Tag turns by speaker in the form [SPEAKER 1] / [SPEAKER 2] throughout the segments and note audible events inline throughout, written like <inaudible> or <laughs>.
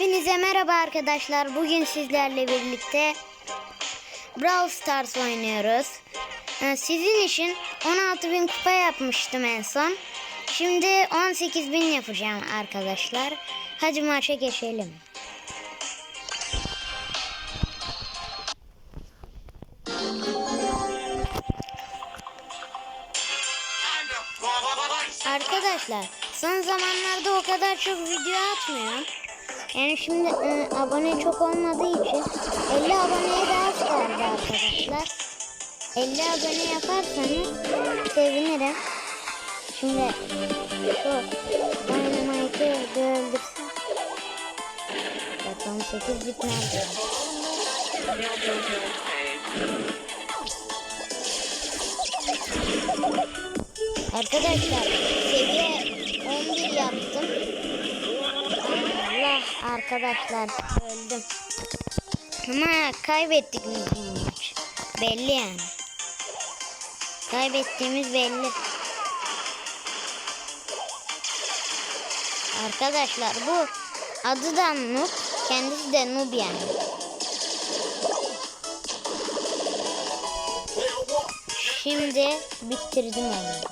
[SPEAKER 1] Hepinize merhaba arkadaşlar. Bugün sizlerle birlikte Brawl Stars oynuyoruz. Sizin için 16.000 kupa yapmıştım en son. Şimdi 18.000 yapacağım arkadaşlar. Hadi maça geçelim. Arkadaşlar son zamanlarda o kadar çok video atmıyorum. Yani şimdi e, abone çok olmadığı için 50 aboneye daha az kaldı arkadaşlar. 50 abone yaparsanız sevinirim. Şimdi şu Dynamite'ı bir öldürsem. Bakalım 8 bit nerede? Arkadaşlar arkadaşlar öldüm. Ama kaybettik maç. Belli yani. Kaybettiğimiz belli. Arkadaşlar bu adı da Noob. Kendisi de Noob yani. Şimdi bitirdim onu.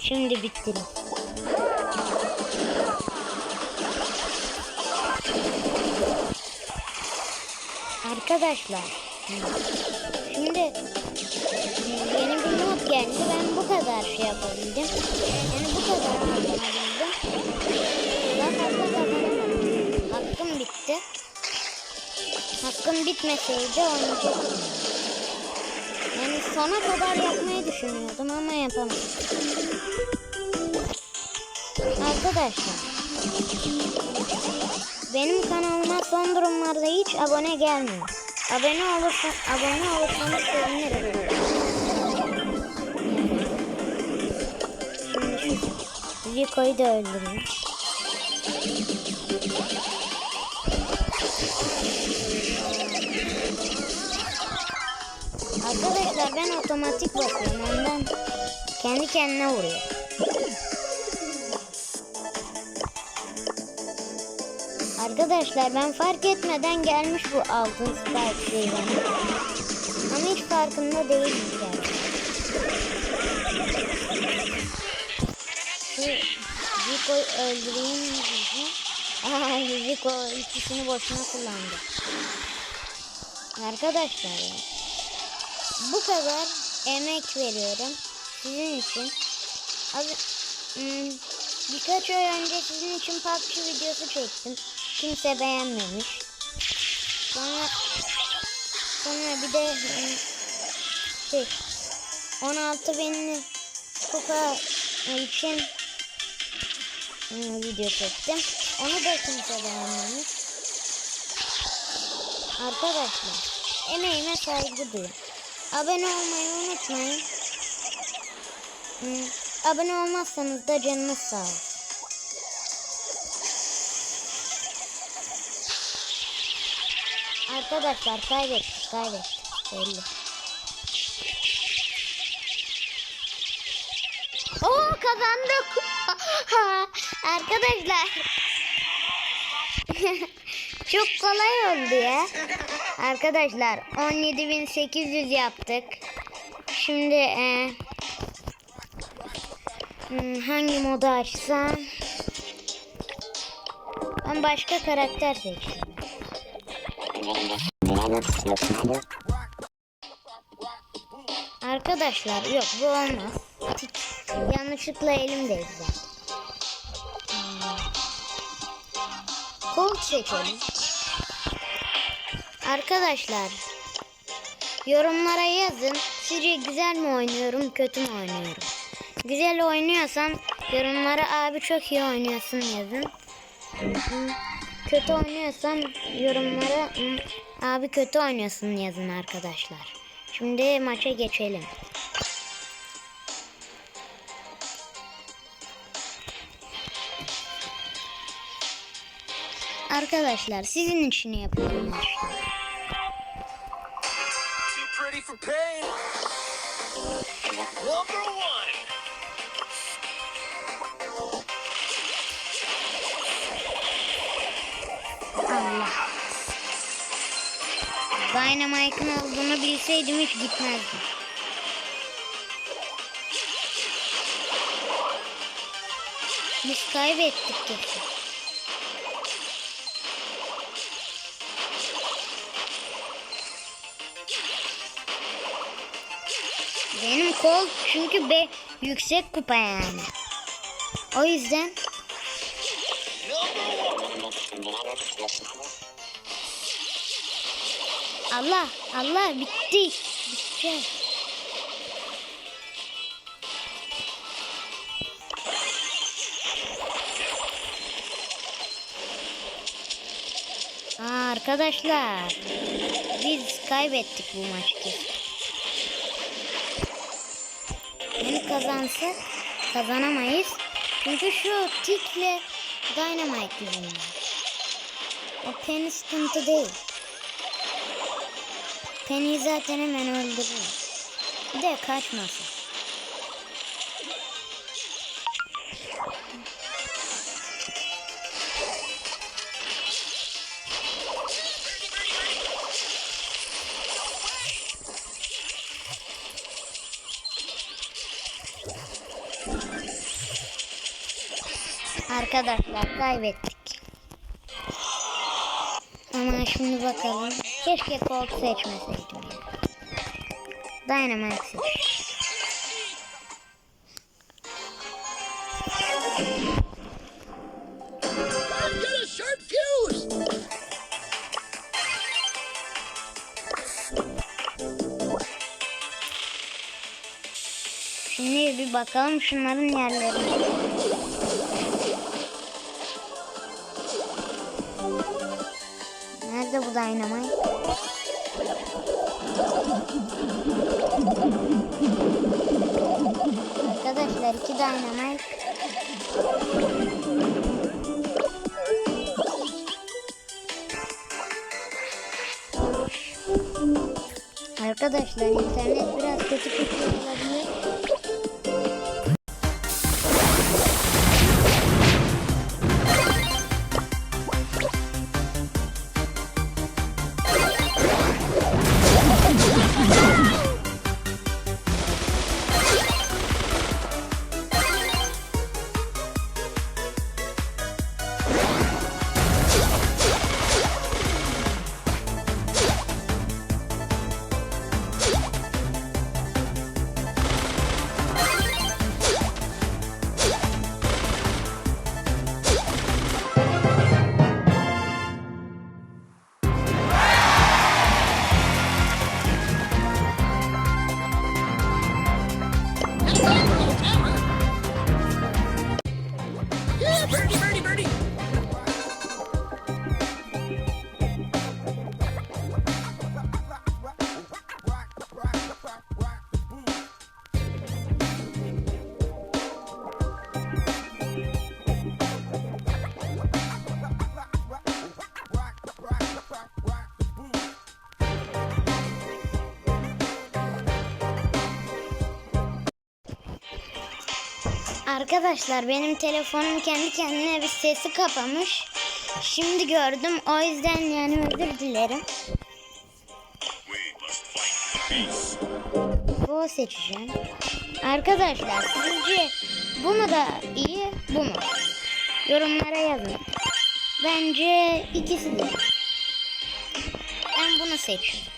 [SPEAKER 1] Şimdi bitirdim. Arkadaşlar şimdi yeni bir mod geldi. Ben bu kadar şey yapabildim. Yani bu kadar yapabildim. Daha fazla kazanamadım. Hakkım bitti. Hakkım bitmeseydi oynayacaktım. Yani sona kadar yapmayı düşünüyordum ama yapamadım. Arkadaşlar benim kanalıma son durumlarda hiç abone gelmiyor. Abone olursa abone olursanız sevinirim. Şimdi şu Rico'yu da öldüreyim. Arkadaşlar ben otomatik basıyorum ondan kendi kendine vuruyor. Arkadaşlar ben fark etmeden gelmiş bu altın spike şeyden. Ama hiç farkında değilim yani. Rico'yu öldüreyim mi? Aa <laughs> Rico ikisini boşuna kullandı. Arkadaşlar ya. Bu kadar emek veriyorum sizin için. Az, hmm, birkaç ay önce sizin için PUBG videosu çektim. Kimse beğenmemiş. Sonra sonra bir de şey 16 binli kupa için hmm, video çektim. Onu da kimse beğenmemiş. Arkadaşlar emeğime saygı duyun. Abone olmayı unutmayın. Abone olmazsanız da canınız sağ olsun. Arkadaşlar kaybettik kaybettik belli. Oo kazandık. <laughs> Arkadaşlar. <laughs> Çok kolay oldu ya. Arkadaşlar 17.800 yaptık. Şimdi e, hmm, hangi modu açsam? Ben başka karakter seçeyim. Arkadaşlar yok bu olmaz. Tik. Yanlışlıkla elimdeydi zaten. Hmm. Colt seçelim. Arkadaşlar yorumlara yazın. Sizce güzel mi oynuyorum, kötü mü oynuyorum? Güzel oynuyorsam yorumlara abi çok iyi oynuyorsun yazın. Kötü oynuyorsam yorumlara hmm, abi kötü oynuyorsun yazın arkadaşlar. Şimdi maça geçelim. Arkadaşlar sizin için yapıyorum.
[SPEAKER 2] Number one.
[SPEAKER 1] Dynamite'ın olduğunu bilseydim hiç gitmezdim. Biz kaybettik kesin. Benim kol çünkü be yüksek kupa yani. O yüzden Allah Allah bitti. Bitti. Arkadaşlar biz kaybettik bu maçı. Yani kazansak kazanamayız. Çünkü şu tik ve dynamite yüzünden. O Penny sıkıntı değil. Penny'i zaten hemen öldürür. De kaçmasın. Arkadaşlar kaybettik. Ama şimdi bakalım. Keşke Colt seçmeseydim. ya. Dynamite seç. Şimdi bir bakalım şunların yerlerine. Nerede bu dynamite? Arkadaşlar iki dynamite. Arkadaşlar internet biraz kötü kötü olabilir. Arkadaşlar benim telefonum kendi kendine bir sesi kapamış. Şimdi gördüm. O yüzden yani özür dilerim. Bu seçeceğim. Arkadaşlar sizce bu mu da iyi bu mu? Yorumlara yazın. Bence ikisi de. Ben bunu seçiyorum.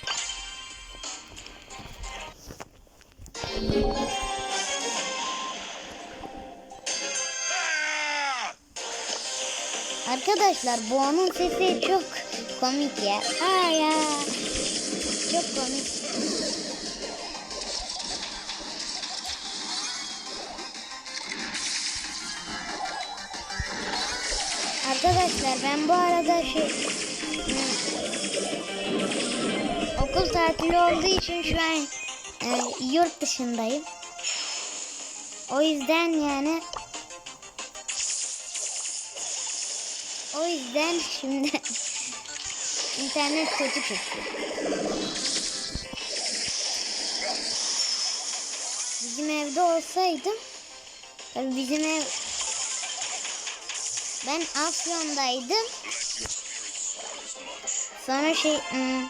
[SPEAKER 1] Arkadaşlar onun sesi çok komik ya. Aa. Çok komik. Arkadaşlar ben bu arada şey okul tatili olduğu için şu an e, yurt dışındayım. O yüzden yani yüzden şimdi internet kötü çıktı. Bizim evde olsaydım tabii bizim ev ben Afyon'daydım. Sonra şey ım,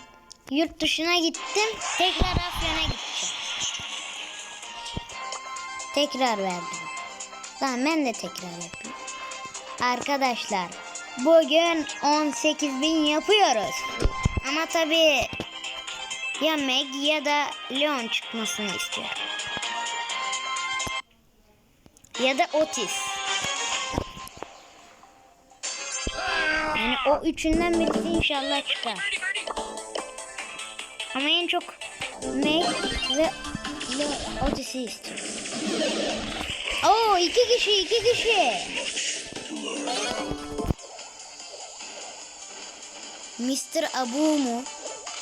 [SPEAKER 1] yurt dışına gittim. Tekrar Afyon'a gideceğim. Tekrar verdim. Tamam ben de tekrar yapayım. Arkadaşlar bugün 18 bin yapıyoruz. Ama tabi ya Meg ya da Leon çıkmasını istiyorum. Ya da Otis. Yani o üçünden birisi inşallah çıkar. Ama en çok Meg ve Otis'i istiyorum. Oo iki kişi iki kişi. Mr. Abu mu?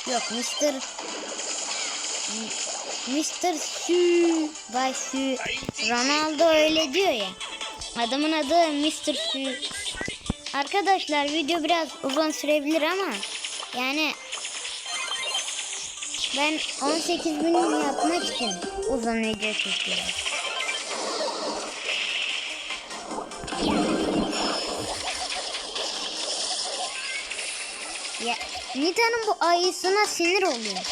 [SPEAKER 1] Yok Mr. Mr. Sü. Bay Sü. Ronaldo öyle diyor ya. Adamın adı Mr. Sü. Arkadaşlar video biraz uzun sürebilir ama yani ben 18 bin yapmak için uzun video çekiyorum. Nita'nın bu ayısına sinir oluyor.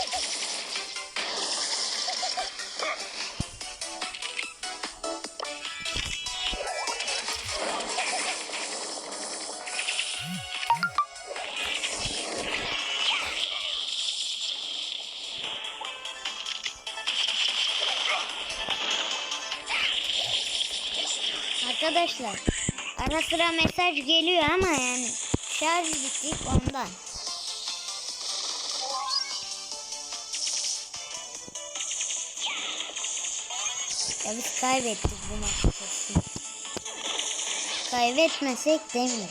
[SPEAKER 1] Arkadaşlar ara sıra mesaj geliyor ama yani şarj bitti ondan. Ya biz kaybettik bu maçı. Kaybetmesek demiyorum.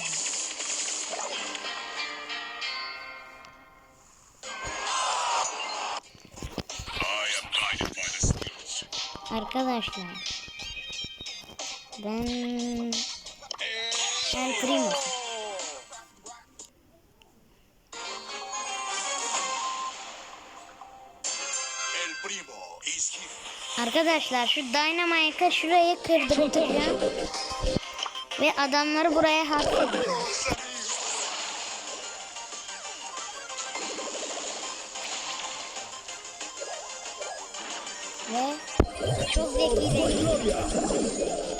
[SPEAKER 1] Arkadaşlar ben El Primo. Arkadaşlar şu Dynamite'ı şuraya kırdırtacağım. Ve adamları buraya hapsedeceğim. Ve çok. Yes.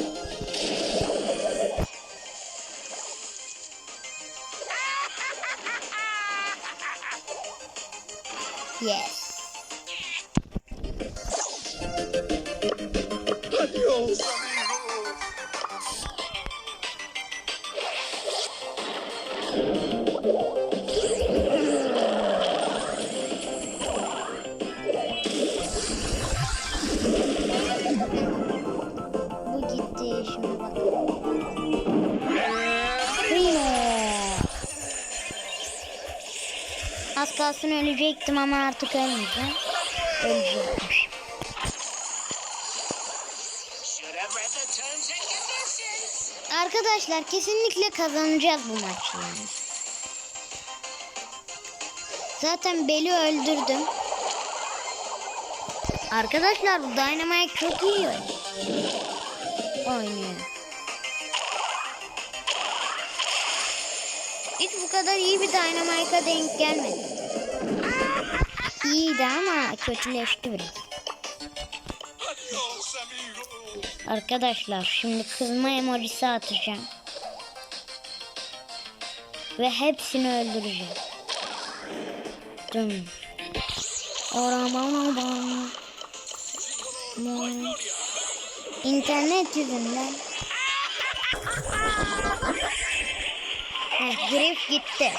[SPEAKER 1] Kalsın ölecektim ama artık ölmeyeceğim.
[SPEAKER 2] Conditions.
[SPEAKER 1] Arkadaşlar kesinlikle kazanacağız bu maçı yani. Zaten Bel'i öldürdüm. Arkadaşlar bu Dynamite çok iyi oynuyor. Hiç bu kadar iyi bir Dynamite'a denk gelmedi. İyiydi ama kötüleşti biraz. Arkadaşlar şimdi kızma emojisi atacağım. Ve hepsini öldüreceğim. Düm. Oramama. İnternet yüzünden. Heh, gitti.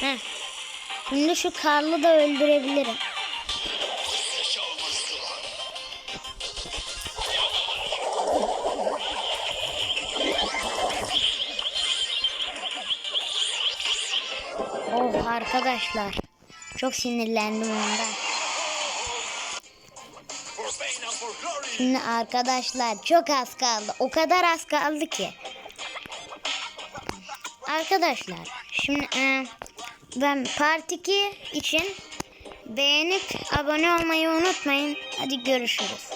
[SPEAKER 1] Heh. Şimdi şu Karl'ı da öldürebilirim. Oh arkadaşlar. Çok sinirlendim ondan. Şimdi arkadaşlar çok az kaldı. O kadar az kaldı ki. Arkadaşlar şimdi e, ben Part 2 için beğenip abone olmayı unutmayın. Hadi görüşürüz.